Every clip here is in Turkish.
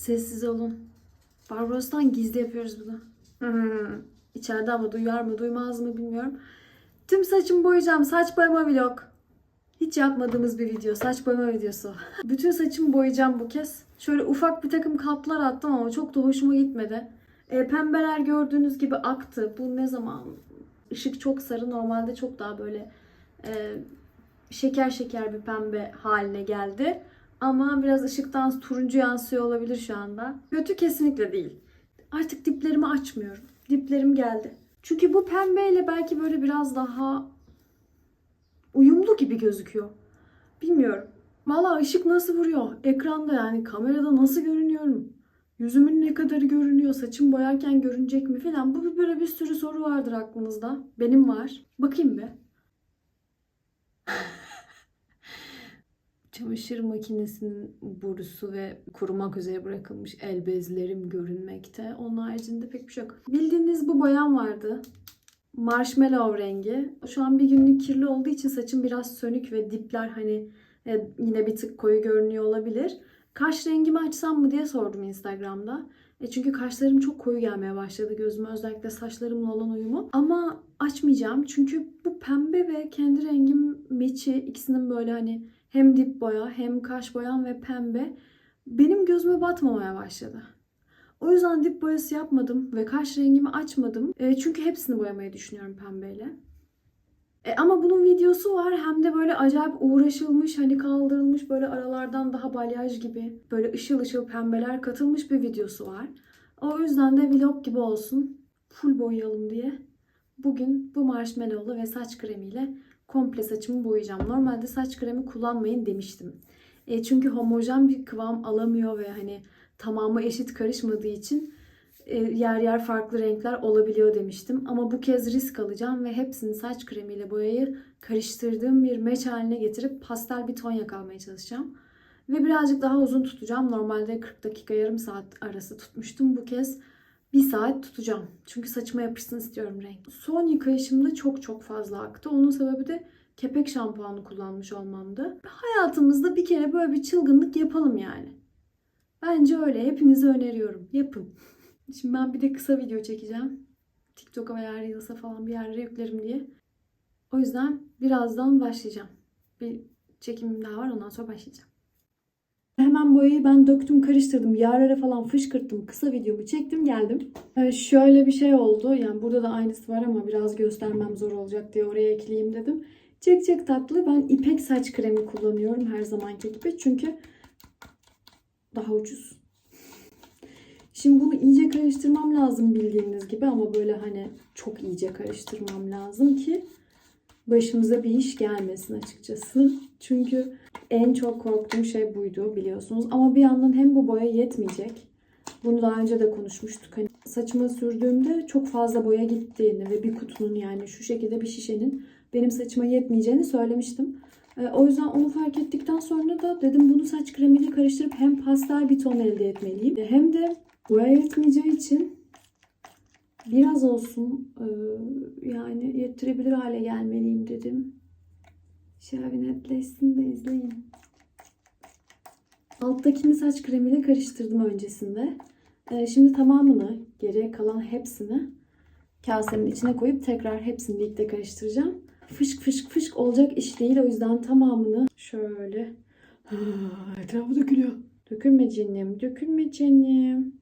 Sessiz olun. Barbaros'tan gizli yapıyoruz bunu. Hmm. İçeride ama duyar mı duymaz mı bilmiyorum. Tüm saçımı boyayacağım. Saç boyama vlog. Hiç yapmadığımız bir video. Saç boyama videosu. Bütün saçımı boyayacağım bu kez. Şöyle ufak bir takım katlar attım ama çok da hoşuma gitmedi. E, pembeler gördüğünüz gibi aktı. Bu ne zaman? Işık çok sarı. Normalde çok daha böyle e, şeker şeker bir pembe haline geldi. Ama biraz ışıktan turuncu yansıyor olabilir şu anda. Kötü kesinlikle değil. Artık diplerimi açmıyorum. Diplerim geldi. Çünkü bu pembeyle belki böyle biraz daha uyumlu gibi gözüküyor. Bilmiyorum. Valla ışık nasıl vuruyor? Ekranda yani kamerada nasıl görünüyorum? Yüzümün ne kadarı görünüyor? Saçım boyarken görünecek mi falan. Bu böyle bir sürü soru vardır aklınızda. Benim var. Bakayım bir. Çamaşır makinesinin borusu ve kurumak üzere bırakılmış el bezlerim görünmekte. Onun haricinde pek bir şey yok. Bildiğiniz bu boyam vardı. Marshmallow rengi. Şu an bir günlük kirli olduğu için saçım biraz sönük ve dipler hani e, yine bir tık koyu görünüyor olabilir. Kaş rengimi açsam mı diye sordum Instagram'da. E çünkü kaşlarım çok koyu gelmeye başladı gözüme özellikle saçlarımla olan uyumu. Ama açmayacağım çünkü bu pembe ve kendi rengim meçi ikisinin böyle hani hem dip boya hem kaş boyam ve pembe benim gözüme batmamaya başladı. O yüzden dip boyası yapmadım ve kaş rengimi açmadım. E, çünkü hepsini boyamayı düşünüyorum pembeyle. E, ama bunun videosu var hem de böyle acayip uğraşılmış hani kaldırılmış böyle aralardan daha balyaj gibi böyle ışıl ışıl pembeler katılmış bir videosu var. O yüzden de vlog gibi olsun full boyayalım diye bugün bu marshmallowlu ve saç kremiyle komple saçımı boyayacağım. Normalde saç kremi kullanmayın demiştim. E, çünkü homojen bir kıvam alamıyor ve hani tamamı eşit karışmadığı için e, yer yer farklı renkler olabiliyor demiştim. Ama bu kez risk alacağım ve hepsini saç kremiyle boyayı karıştırdığım bir meç haline getirip pastel bir ton yakalmaya çalışacağım. Ve birazcık daha uzun tutacağım. Normalde 40 dakika yarım saat arası tutmuştum. Bu kez bir saat tutacağım. Çünkü saçıma yapışsın istiyorum renk. Son yıkayışımda çok çok fazla aktı. Onun sebebi de kepek şampuanı kullanmış olmamdı. Hayatımızda bir kere böyle bir çılgınlık yapalım yani. Bence öyle. Hepinize öneriyorum. Yapın. Şimdi ben bir de kısa video çekeceğim. TikTok'a veya Reels'a falan bir yerlere yüklerim diye. O yüzden birazdan başlayacağım. Bir çekimim daha var ondan sonra başlayacağım. Hemen boyayı ben döktüm karıştırdım. Yerlere falan fışkırttım. Kısa videomu çektim geldim. Ee, şöyle bir şey oldu. Yani burada da aynısı var ama biraz göstermem zor olacak diye oraya ekleyeyim dedim. Çek çek tatlı. Ben ipek saç kremi kullanıyorum her zamanki gibi. Çünkü daha ucuz. Şimdi bunu iyice karıştırmam lazım bildiğiniz gibi ama böyle hani çok iyice karıştırmam lazım ki başımıza bir iş gelmesin açıkçası. Çünkü en çok korktuğum şey buydu biliyorsunuz. Ama bir yandan hem bu boya yetmeyecek. Bunu daha önce de konuşmuştuk. Hani saçıma sürdüğümde çok fazla boya gittiğini ve bir kutunun yani şu şekilde bir şişenin benim saçıma yetmeyeceğini söylemiştim. Ee, O yüzden onu fark ettikten sonra da dedim bunu saç kremiyle karıştırıp hem pastel bir ton elde etmeliyim. Hem de boya yetmeyeceği için biraz olsun e, yani yettirebilir hale gelmeliyim dedim. Bir netleşsin de izleyin. Alttakini saç kremiyle karıştırdım öncesinde. Ee, Şimdi tamamını, geriye kalan hepsini kasenin içine koyup tekrar hepsini birlikte karıştıracağım. Fışk fışk fışk olacak iş değil. O yüzden tamamını şöyle etrafı dökülüyor. Dökülme canım, dökülme canım.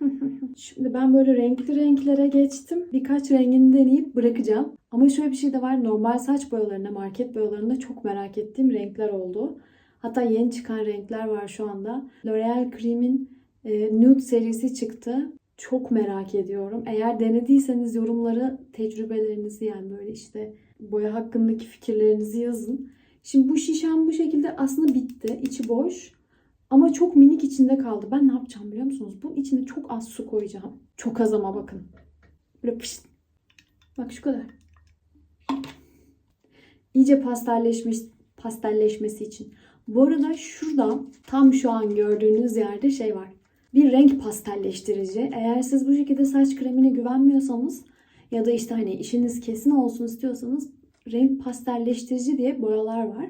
Şimdi ben böyle renkli renklere geçtim. Birkaç rengini deneyip bırakacağım. Ama şöyle bir şey de var. Normal saç boyalarında, market boyalarında çok merak ettiğim renkler oldu. Hatta yeni çıkan renkler var şu anda. L'Oreal Cream'in e, Nude serisi çıktı. Çok merak ediyorum. Eğer denediyseniz yorumlara tecrübelerinizi yani böyle işte boya hakkındaki fikirlerinizi yazın. Şimdi bu şişem bu şekilde aslında bitti. İçi boş. Ama çok minik içinde kaldı. Ben ne yapacağım biliyor musunuz? Bunun içine çok az su koyacağım. Çok az ama bakın. Böyle pışt. Bak şu kadar. İyice pastelleşmiş, pastelleşmesi için. Bu arada şurada tam şu an gördüğünüz yerde şey var. Bir renk pastelleştirici. Eğer siz bu şekilde saç kremine güvenmiyorsanız ya da işte hani işiniz kesin olsun istiyorsanız renk pastelleştirici diye boyalar var.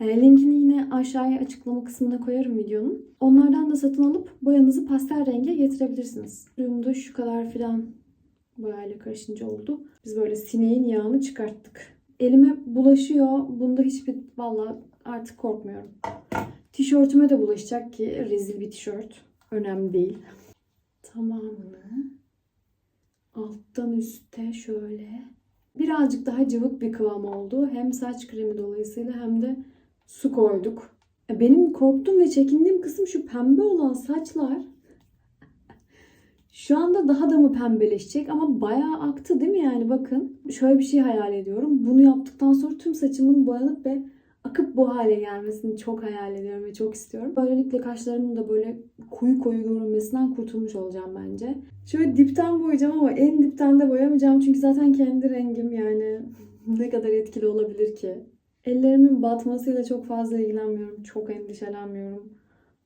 E, linkini yine aşağıya açıklama kısmına koyarım videonun. Onlardan da satın alıp boyanızı pastel renge getirebilirsiniz. Suyumda şu kadar filan boyayla karışınca oldu. Biz böyle sineğin yağını çıkarttık. Elime bulaşıyor. Bunda hiçbir valla artık korkmuyorum. Tişörtüme de bulaşacak ki rezil bir tişört. Önemli değil. Tamamını alttan üste şöyle birazcık daha cıvık bir kıvam oldu. Hem saç kremi dolayısıyla hem de su koyduk. E, Benim korktuğum ve çekindiğim kısım şu pembe olan saçlar. Şu anda daha da mı pembeleşecek ama bayağı aktı değil mi yani bakın. Şöyle bir şey hayal ediyorum. Bunu yaptıktan sonra tüm saçımın boyanıp ve akıp bu hale gelmesini çok hayal ediyorum ve çok istiyorum. Böylelikle kaşlarımın da böyle koyu koyu görünmesinden kurtulmuş olacağım bence. Şöyle dipten boyayacağım ama en dipten de boyamayacağım çünkü zaten kendi rengim yani ne kadar etkili olabilir ki? Ellerimin batmasıyla çok fazla ilgilenmiyorum. Çok endişelenmiyorum.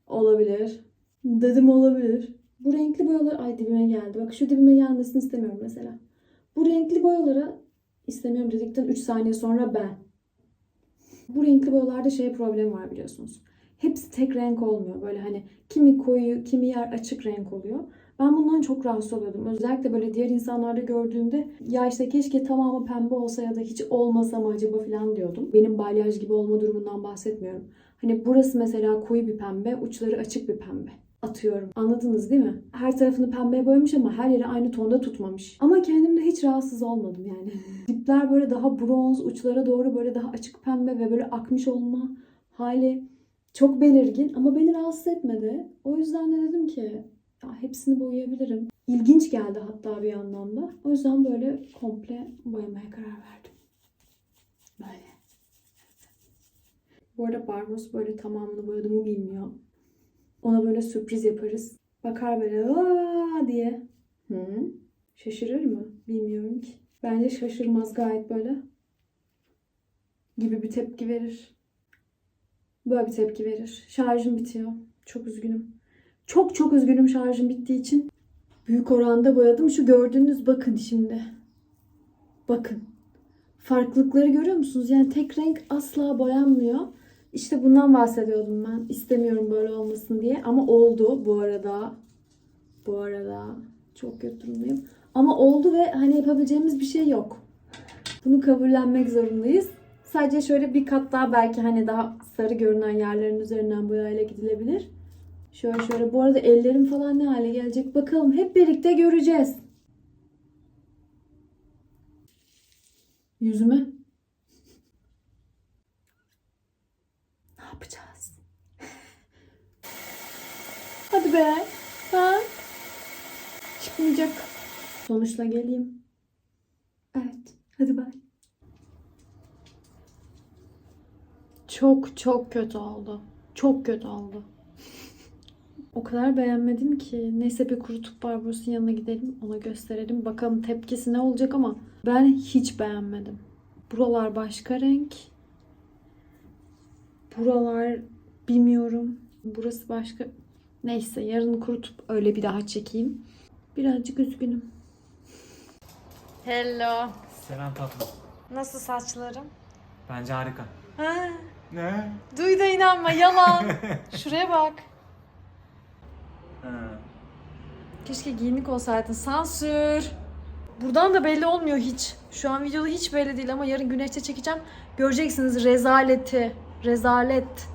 Olabilir. Dedim olabilir. Bu renkli boyalar ay dibime geldi. Bak şu dibime gelmesini istemiyorum mesela. Bu renkli boyaları istemiyorum dedikten 3 saniye sonra ben. Bu renkli boyalarda şey problem var biliyorsunuz. Hepsi tek renk olmuyor. Böyle hani kimi koyu, kimi yer açık renk oluyor. Ben bundan çok rahatsız oluyordum. Özellikle böyle diğer insanlarda gördüğümde ya işte keşke tamamı pembe olsa ya da hiç olmasa mı acaba falan diyordum. Benim balyaj gibi olma durumundan bahsetmiyorum. Hani burası mesela koyu bir pembe, uçları açık bir pembe. Atıyorum. Anladınız değil mi? Her tarafını pembeye boyamış ama her yeri aynı tonda tutmamış. Ama kendimde hiç rahatsız olmadım yani. Dipler böyle daha bronz, uçlara doğru böyle daha açık pembe ve böyle akmış olma hali çok belirgin ama beni rahatsız etmedi. O yüzden de dedim ki ya hepsini boyayabilirim. İlginç geldi hatta bir yandan da. O yüzden böyle komple boyamaya karar verdim. Böyle. Bu arada Barbaros böyle tamamını boyadığımı bilmiyor. Ona böyle sürpriz yaparız. Bakar böyle aa diye. Hı? Şaşırır mı? Bilmiyorum ki. Bence şaşırmaz gayet böyle. Gibi bir tepki verir. Böyle bir tepki verir. Şarjım bitiyor. Çok üzgünüm. Çok çok üzgünüm şarjım bittiği için. Büyük oranda boyadım. Şu gördüğünüz bakın şimdi. Bakın. Farklılıkları görüyor musunuz? Yani tek renk asla boyanmıyor. İşte bundan bahsediyordum ben. İstemiyorum böyle olmasın diye. Ama oldu bu arada. Bu arada. Çok kötü durumdayım. Ama oldu ve hani yapabileceğimiz bir şey yok. Bunu kabullenmek zorundayız. Sadece şöyle bir kat daha belki hani daha sarı görünen yerlerin üzerinden boyayla gidilebilir. Şöyle şöyle. Bu arada ellerim falan ne hale gelecek bakalım. Hep birlikte göreceğiz. Yüzüme. Ne yapacağız? Be. Ha? Çıkmayacak. Sonuçla geleyim. Evet. Hadi bay. Çok çok kötü oldu. Çok kötü oldu. O kadar beğenmedim ki. Neyse bir kurutup Barbaros'un yanına gidelim. Ona gösterelim. Bakalım tepkisi ne olacak ama ben hiç beğenmedim. Buralar başka renk. Buralar bilmiyorum. Burası başka. Neyse yarın kurutup öyle bir daha çekeyim. Birazcık üzgünüm. Hello. Selam tatlım. Nasıl saçlarım? Bence harika. Ha, Ne? duy da inanma yalan. Şuraya bak. Ha. Keşke giyinik olsaydın. Sansür. Buradan da belli olmuyor hiç. Şu an videoda hiç belli değil ama yarın güneşte çekeceğim. Göreceksiniz rezaleti. Rezalet.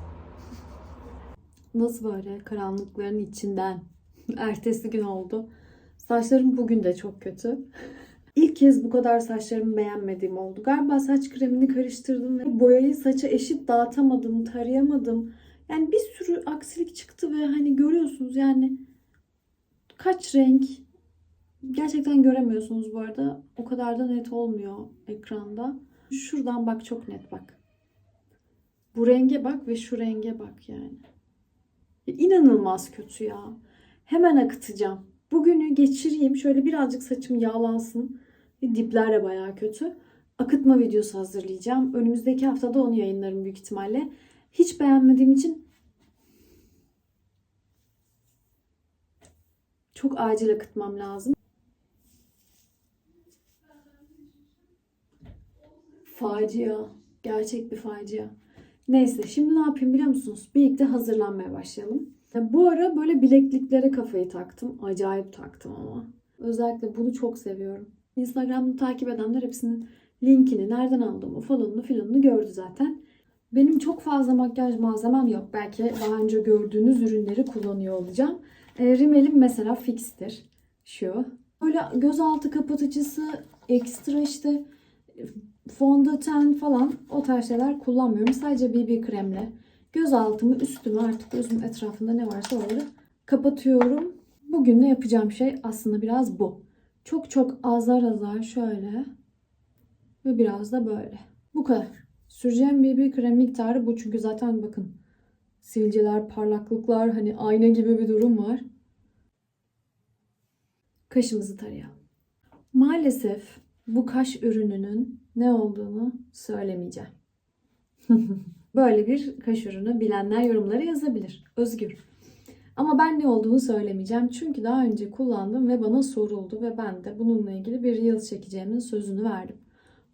Nasıl böyle karanlıkların içinden? Ertesi gün oldu. Saçlarım bugün de çok kötü. İlk kez bu kadar saçlarımı beğenmediğim oldu. Galiba saç kremini karıştırdım ve boyayı saça eşit dağıtamadım, tarayamadım. Yani bir sürü aksilik çıktı ve hani görüyorsunuz yani kaç renk gerçekten göremiyorsunuz bu arada. O kadar da net olmuyor ekranda. Şuradan bak çok net bak. Bu renge bak ve şu renge bak yani. İnanılmaz kötü ya. Hemen akıtacağım. Bugünü geçireyim. Şöyle birazcık saçım yağlansın. Dipler de bayağı kötü. Akıtma videosu hazırlayacağım. Önümüzdeki haftada onu yayınlarım büyük ihtimalle. Hiç beğenmediğim için çok acil akıtmam lazım. Facia. Gerçek bir facia. Neyse şimdi ne yapayım biliyor musunuz? Birlikte hazırlanmaya başlayalım. Ya bu ara böyle bilekliklere kafayı taktım. Acayip taktım ama. Özellikle bunu çok seviyorum. Instagram'da takip edenler hepsinin linkini, nereden aldığımı falanını filanını gördü zaten. Benim çok fazla makyaj malzemem yok. Belki daha önce gördüğünüz ürünleri kullanıyor olacağım. E, rimelim mesela fixtir. Şu. Böyle gözaltı kapatıcısı, ekstra işte fondöten falan o tarz şeyler kullanmıyorum. Sadece BB kremle göz altımı, üstümü artık gözüm etrafında ne varsa oraları kapatıyorum. Bugün de yapacağım şey aslında biraz bu. Çok çok azar azar şöyle ve biraz da böyle. Bu kadar. Süreceğim BB krem miktarı bu çünkü zaten bakın sivilceler, parlaklıklar hani ayna gibi bir durum var. Kaşımızı tarayalım. Maalesef bu kaş ürününün ne olduğunu söylemeyeceğim. Böyle bir kaş ürünü bilenler yorumlara yazabilir. Özgür. Ama ben ne olduğunu söylemeyeceğim. Çünkü daha önce kullandım ve bana soruldu ve ben de bununla ilgili bir yıl çekeceğimin sözünü verdim.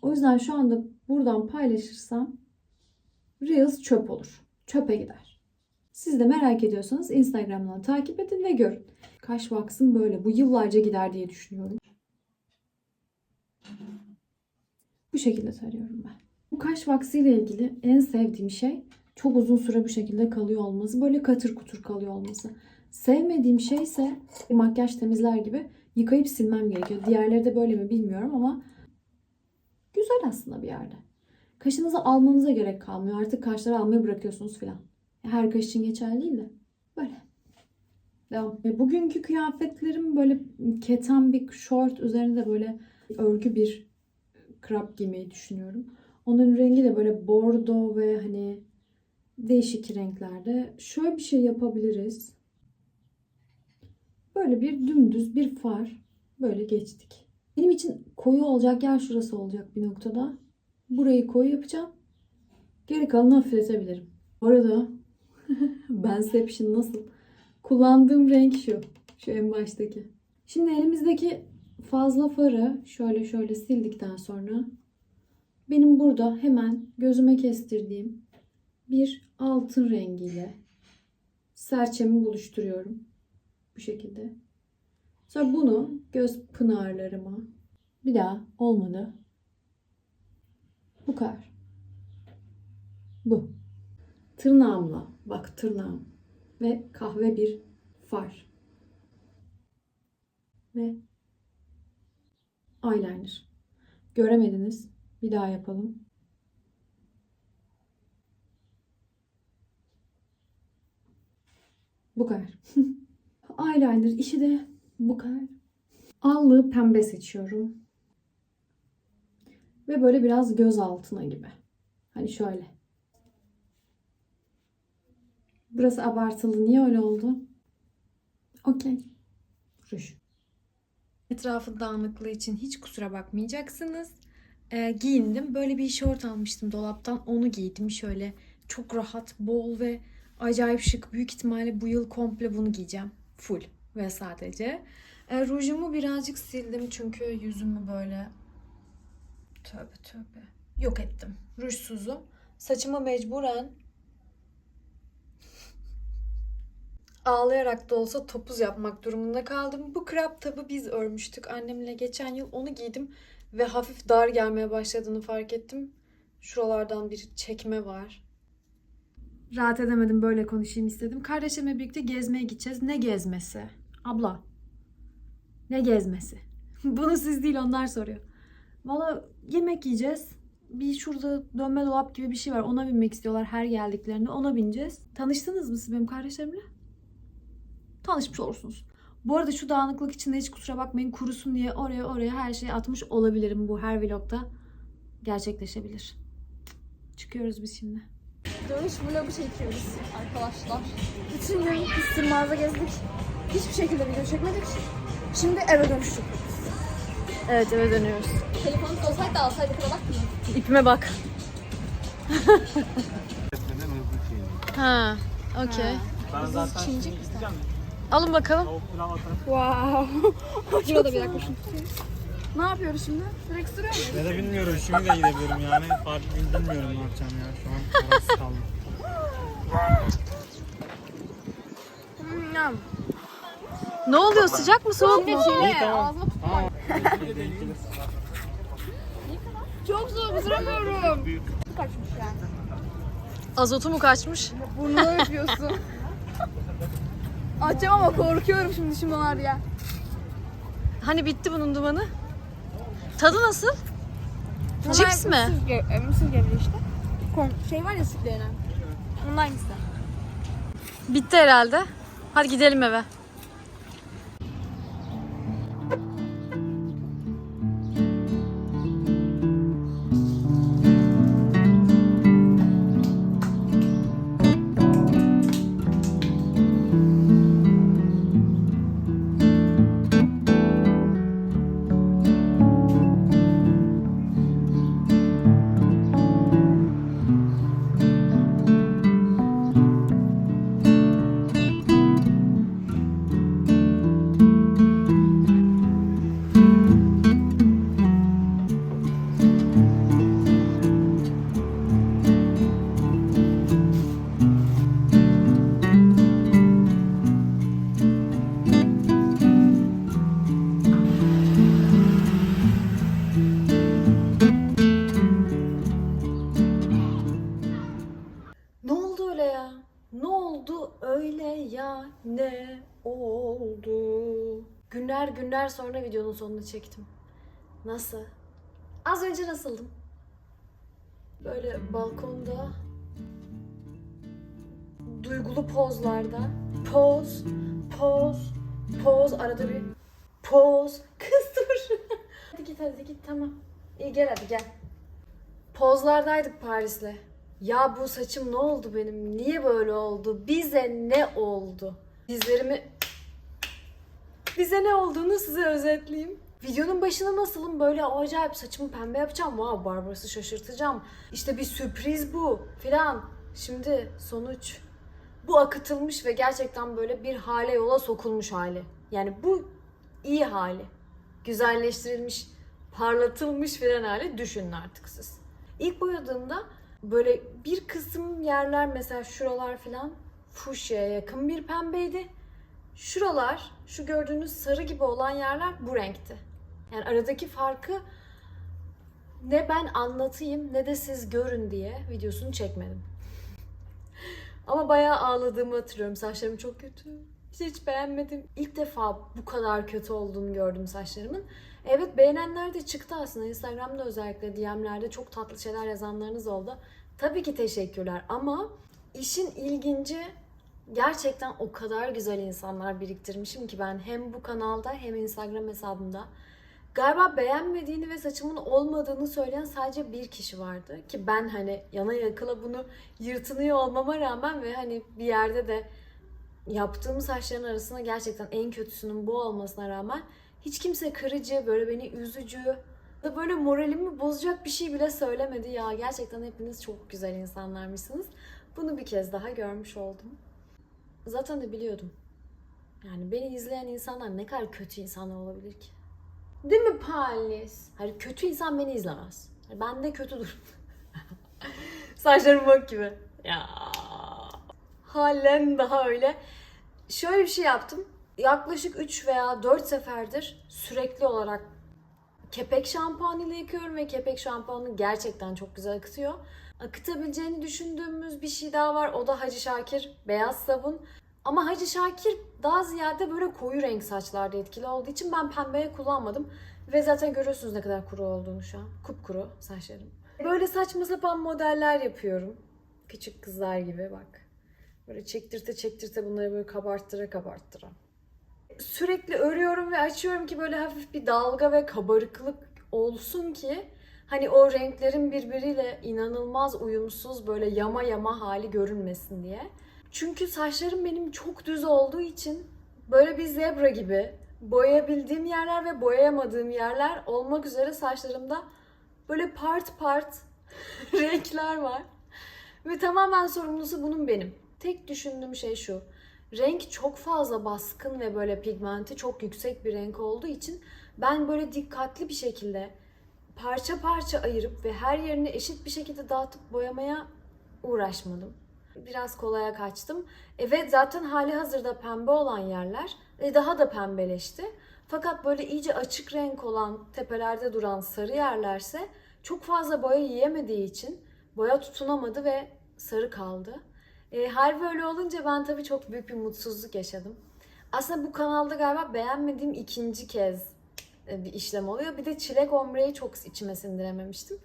O yüzden şu anda buradan paylaşırsam Reels çöp olur. Çöpe gider. Siz de merak ediyorsanız Instagram'dan takip edin ve görün. Kaş wax'ım böyle. Bu yıllarca gider diye düşünüyorum. Bu şekilde tarıyorum ben. Bu kaş wax'ı ile ilgili en sevdiğim şey çok uzun süre bu şekilde kalıyor olması. Böyle katır kutur kalıyor olması. Sevmediğim şey ise makyaj temizler gibi yıkayıp silmem gerekiyor. Diğerleri de böyle mi bilmiyorum ama güzel aslında bir yerde. Kaşınızı almanıza gerek kalmıyor. Artık kaşları almayı bırakıyorsunuz filan. Her kaş için geçerli değil de. Böyle. Devam. E, Bugünkü kıyafetlerim böyle keten bir short üzerinde böyle örgü bir krap giymeyi düşünüyorum. Onun rengi de böyle bordo ve hani değişik renklerde. Şöyle bir şey yapabiliriz. Böyle bir dümdüz bir far böyle geçtik. Benim için koyu olacak yer şurası olacak bir noktada. Burayı koyu yapacağım. Geri kalanı hafifletebilirim. Bu arada Benception nasıl? Kullandığım renk şu. Şu en baştaki. Şimdi elimizdeki fazla farı şöyle şöyle sildikten sonra benim burada hemen gözüme kestirdiğim bir altın rengiyle serçemi buluşturuyorum. Bu şekilde. Sonra bunu göz pınarlarıma bir daha olmadı. Bu kadar. Bu. Tırnağımla bak tırnağım ve kahve bir far. Ve eyeliner. Göremediniz. Bir daha yapalım. Bu kadar. Eyeliner işi de bu kadar. Allığı pembe seçiyorum. Ve böyle biraz göz altına gibi. Hani şöyle. Burası abartılı. Niye öyle oldu? Okey. Ruj. Etrafı dağınıklığı için hiç kusura bakmayacaksınız. Ee, giyindim. Böyle bir şort almıştım dolaptan. Onu giydim. Şöyle çok rahat, bol ve acayip şık. Büyük ihtimalle bu yıl komple bunu giyeceğim. Full ve sadece. Ee, rujumu birazcık sildim çünkü yüzümü böyle tövbe tövbe yok ettim. Rujsuzum. Saçımı mecburen ağlayarak da olsa topuz yapmak durumunda kaldım. Bu crop top'ı biz örmüştük annemle geçen yıl. Onu giydim ve hafif dar gelmeye başladığını fark ettim. Şuralardan bir çekme var. Rahat edemedim böyle konuşayım istedim. Kardeşimle birlikte gezmeye gideceğiz. Ne gezmesi? Abla. Ne gezmesi? Bunu siz değil onlar soruyor. Valla yemek yiyeceğiz. Bir şurada dönme dolap gibi bir şey var. Ona binmek istiyorlar her geldiklerinde. Ona bineceğiz. Tanıştınız mı siz benim kardeşlerimle? Tanışmış olursunuz. Bu arada şu dağınıklık içinde hiç kusura bakmayın. Kurusun diye oraya oraya her şeyi atmış olabilirim. Bu her vlogda gerçekleşebilir. Çıkıyoruz biz şimdi. Dönüş vlogu çekiyoruz arkadaşlar. Bütün gün Kıstırmaz'da gezdik. Hiçbir şekilde video çekmedik. Şimdi eve dönüştük. Evet eve dönüyoruz. Telefonumuz olsaydı da alsaydık ona bakmıyor. İpime bak. ha, okey. Ben zaten şimdi gideceğim. Alın bakalım. Wow. Burada bir dakika şunu tutayım. Ne yapıyoruz şimdi? Direkt sürüyor muyuz? Ne de bilmiyorum. Şimdi de gidebilirim yani. Fark bilmiyorum ne yapacağım ya. Şu an kararsız kaldım. Ne oluyor sıcak mı soğuk mu? İyi tamam. Aa, Çok zor bitiramıyorum. Kaçmış yani. Azotu mu kaçmış? Burnuna yapıyorsun. Açacağım ama korkuyorum şimdi şimdi var ya. Hani bitti bunun dumanı? Tadı nasıl? Cips mi? Mısır, e, mısır gevreği işte. Kon- şey var ya sütlerine. Onun aynısı. Bitti herhalde. Hadi gidelim eve. Sonra videonun sonunu çektim. Nasıl? Az önce nasıldım? Böyle balkonda duygulu pozlarda poz, poz, poz arada bir poz. Kız dur. hadi git hadi git tamam. İyi gel hadi gel. Pozlardaydık Paris'le. Ya bu saçım ne oldu benim? Niye böyle oldu? Bize ne oldu? Dizlerimi... Bize ne olduğunu size özetleyeyim. Videonun başına nasılım? Böyle "O acayip saçımı pembe yapacağım. Wow Barbaros'u şaşırtacağım. İşte bir sürpriz bu filan. Şimdi sonuç. Bu akıtılmış ve gerçekten böyle bir hale yola sokulmuş hali. Yani bu iyi hali. Güzelleştirilmiş, parlatılmış filan hali düşünün artık siz. İlk boyadığımda böyle bir kısım yerler mesela şuralar falan fuşya'ya yakın bir pembeydi. Şuralar, şu gördüğünüz sarı gibi olan yerler bu renkti. Yani aradaki farkı ne ben anlatayım ne de siz görün diye videosunu çekmedim. Ama bayağı ağladığımı hatırlıyorum. Saçlarım çok kötü. Hiç, beğenmedim. İlk defa bu kadar kötü olduğunu gördüm saçlarımın. Evet beğenenler de çıktı aslında. Instagram'da özellikle DM'lerde çok tatlı şeyler yazanlarınız oldu. Tabii ki teşekkürler ama işin ilginci gerçekten o kadar güzel insanlar biriktirmişim ki ben hem bu kanalda hem Instagram hesabımda. Galiba beğenmediğini ve saçımın olmadığını söyleyen sadece bir kişi vardı. Ki ben hani yana yakıla bunu yırtınıyor olmama rağmen ve hani bir yerde de yaptığım saçların arasında gerçekten en kötüsünün bu olmasına rağmen hiç kimse kırıcı, böyle beni üzücü da böyle moralimi bozacak bir şey bile söylemedi ya. Gerçekten hepiniz çok güzel insanlarmışsınız. Bunu bir kez daha görmüş oldum. Zaten de biliyordum. Yani beni izleyen insanlar ne kadar kötü insanlar olabilir ki? Değil mi Palis? Hayır kötü insan beni izlemez. Ben de kötü durum. Saçlarım bak gibi. Ya. Halen daha öyle. Şöyle bir şey yaptım. Yaklaşık 3 veya 4 seferdir sürekli olarak kepek şampuanı yıkıyorum ve kepek şampuanı gerçekten çok güzel akıtıyor. Akıtabileceğini düşündüğümüz bir şey daha var. O da Hacı Şakir beyaz sabun. Ama Hacı Şakir daha ziyade böyle koyu renk saçlarda etkili olduğu için ben pembeye kullanmadım. Ve zaten görüyorsunuz ne kadar kuru olduğunu şu an. Kupkuru saçlarım. Böyle saçma sapan modeller yapıyorum. Küçük kızlar gibi bak. Böyle çektirte çektirte bunları böyle kabarttıra kabarttıra. Sürekli örüyorum ve açıyorum ki böyle hafif bir dalga ve kabarıklık olsun ki hani o renklerin birbiriyle inanılmaz uyumsuz böyle yama yama hali görünmesin diye. Çünkü saçlarım benim çok düz olduğu için böyle bir zebra gibi boyayabildiğim yerler ve boyayamadığım yerler olmak üzere saçlarımda böyle part part renkler var. Ve tamamen sorumlusu bunun benim. Tek düşündüğüm şey şu. Renk çok fazla baskın ve böyle pigmenti çok yüksek bir renk olduğu için ben böyle dikkatli bir şekilde parça parça ayırıp ve her yerini eşit bir şekilde dağıtıp boyamaya uğraşmadım. Biraz kolaya kaçtım. Evet zaten hali hazırda pembe olan yerler daha da pembeleşti. Fakat böyle iyice açık renk olan tepelerde duran sarı yerlerse çok fazla boya yiyemediği için boya tutunamadı ve sarı kaldı. E, hal böyle olunca ben tabii çok büyük bir mutsuzluk yaşadım. Aslında bu kanalda galiba beğenmediğim ikinci kez e, bir işlem oluyor. Bir de çilek ombreyi çok içime sindirememiştim.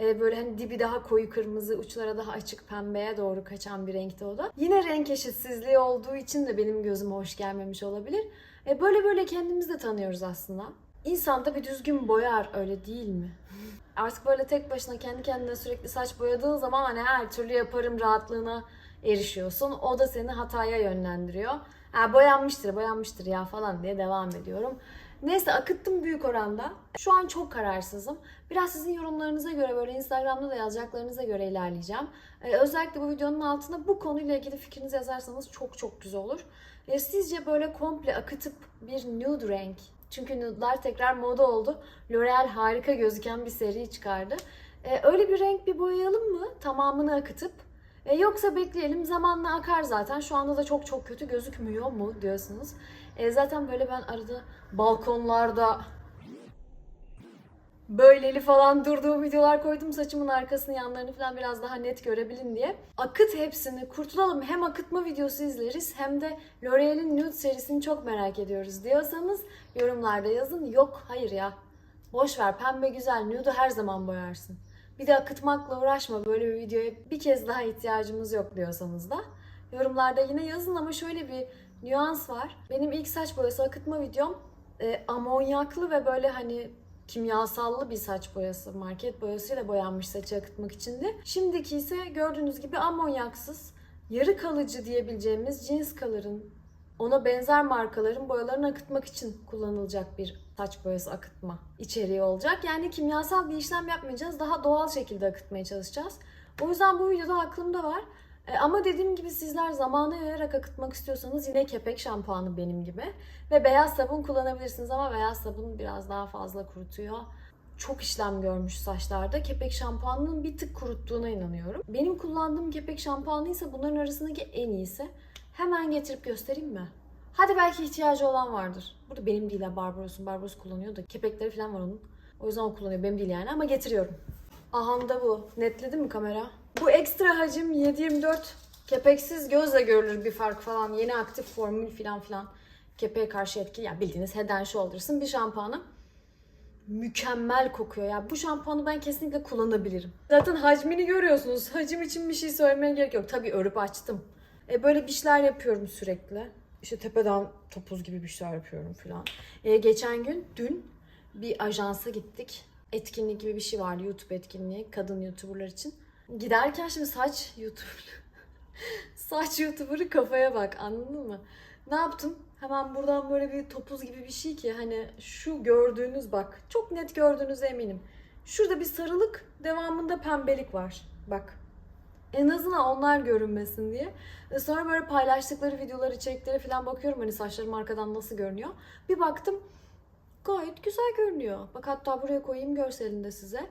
E, böyle hani dibi daha koyu kırmızı, uçlara daha açık pembeye doğru kaçan bir renkte o da. Yine renk eşitsizliği olduğu için de benim gözüme hoş gelmemiş olabilir. E, böyle böyle kendimizi de tanıyoruz aslında. İnsan da bir düzgün boyar öyle değil mi? Artık böyle tek başına kendi kendine sürekli saç boyadığın zaman hani her türlü yaparım rahatlığına erişiyorsun. O da seni hataya yönlendiriyor. Ha, boyanmıştır, boyanmıştır ya falan diye devam ediyorum. Neyse akıttım büyük oranda. Şu an çok kararsızım. Biraz sizin yorumlarınıza göre böyle Instagram'da da yazacaklarınıza göre ilerleyeceğim. Ee, özellikle bu videonun altına bu konuyla ilgili fikrinizi yazarsanız çok çok güzel olur. Ee, sizce böyle komple akıtıp bir nude renk çünkü nude'lar tekrar moda oldu. L'Oreal harika gözüken bir seri çıkardı. Ee, öyle bir renk bir boyayalım mı? Tamamını akıtıp. Ee, yoksa bekleyelim zamanla akar zaten. Şu anda da çok çok kötü gözükmüyor mu diyorsunuz. Ee, zaten böyle ben arada balkonlarda böyleli falan durduğum videolar koydum. Saçımın arkasını yanlarını falan biraz daha net görebilin diye. Akıt hepsini kurtulalım. Hem akıtma videosu izleriz hem de L'Oreal'in Nude serisini çok merak ediyoruz diyorsanız yorumlarda yazın. Yok hayır ya. Boş ver pembe güzel nude'u her zaman boyarsın. Bir de akıtmakla uğraşma böyle bir videoya bir kez daha ihtiyacımız yok diyorsanız da. Yorumlarda yine yazın ama şöyle bir nüans var. Benim ilk saç boyası akıtma videom e, amonyaklı ve böyle hani kimyasallı bir saç boyası, market boyasıyla boyanmış saçı akıtmak içindi. Şimdiki ise gördüğünüz gibi amonyaksız, yarı kalıcı diyebileceğimiz cins color'ın ona benzer markaların boyalarını akıtmak için kullanılacak bir saç boyası akıtma içeriği olacak. Yani kimyasal bir işlem yapmayacağız. Daha doğal şekilde akıtmaya çalışacağız. O yüzden bu videoda aklımda var. E, ama dediğim gibi sizler zamana yayarak akıtmak istiyorsanız yine kepek şampuanı benim gibi. Ve beyaz sabun kullanabilirsiniz ama beyaz sabun biraz daha fazla kurutuyor. Çok işlem görmüş saçlarda. Kepek şampuanının bir tık kuruttuğuna inanıyorum. Benim kullandığım kepek şampuanı ise bunların arasındaki en iyisi. Hemen getirip göstereyim mi? Hadi belki ihtiyacı olan vardır. Burada benim değil ha Barbaros'un. Barbaros kullanıyor da kepekleri falan var onun. O yüzden o kullanıyor. Benim değil yani ama getiriyorum. Aha da bu. Netledi mi kamera? Bu ekstra hacim 7.24 kepeksiz gözle görülür bir fark falan. Yeni aktif formül falan filan. Kepeğe karşı etki. Ya bildiğiniz Head and Shoulders'ın bir şampuanı. Mükemmel kokuyor ya. Bu şampuanı ben kesinlikle kullanabilirim. Zaten hacmini görüyorsunuz. Hacim için bir şey söylemeye gerek yok. Tabii örüp açtım. E, böyle bir şeyler yapıyorum sürekli. İşte tepeden topuz gibi bir şeyler yapıyorum falan. E, geçen gün, dün bir ajansa gittik. Etkinlik gibi bir şey vardı. YouTube etkinliği. Kadın YouTuber'lar için. Giderken şimdi saç YouTuber. saç YouTuber'ı kafaya bak anladın mı? Ne yaptım? Hemen buradan böyle bir topuz gibi bir şey ki hani şu gördüğünüz bak çok net gördüğünüze eminim. Şurada bir sarılık devamında pembelik var. Bak en azından onlar görünmesin diye. E, Sonra böyle paylaştıkları videolar, içerikleri falan bakıyorum hani saçlarım arkadan nasıl görünüyor. Bir baktım gayet güzel görünüyor. Bak hatta buraya koyayım görselinde size.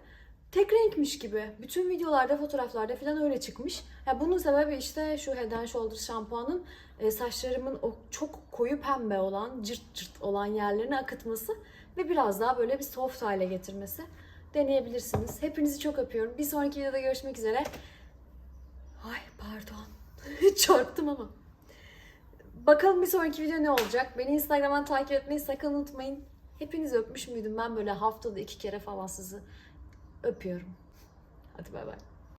Tek renkmiş gibi. Bütün videolarda, fotoğraflarda falan öyle çıkmış. Ya bunun sebebi işte şu Head and Shoulders şampuanın e, saçlarımın o çok koyu pembe olan, cırt cırt olan yerlerini akıtması ve biraz daha böyle bir soft hale getirmesi. Deneyebilirsiniz. Hepinizi çok öpüyorum. Bir sonraki videoda görüşmek üzere. Pardon. Çarptım ama. Bakalım bir sonraki video ne olacak? Beni Instagram'dan takip etmeyi sakın unutmayın. Hepinizi öpmüş müydüm? Ben böyle haftada iki kere falan sizi öpüyorum. Hadi bay bay.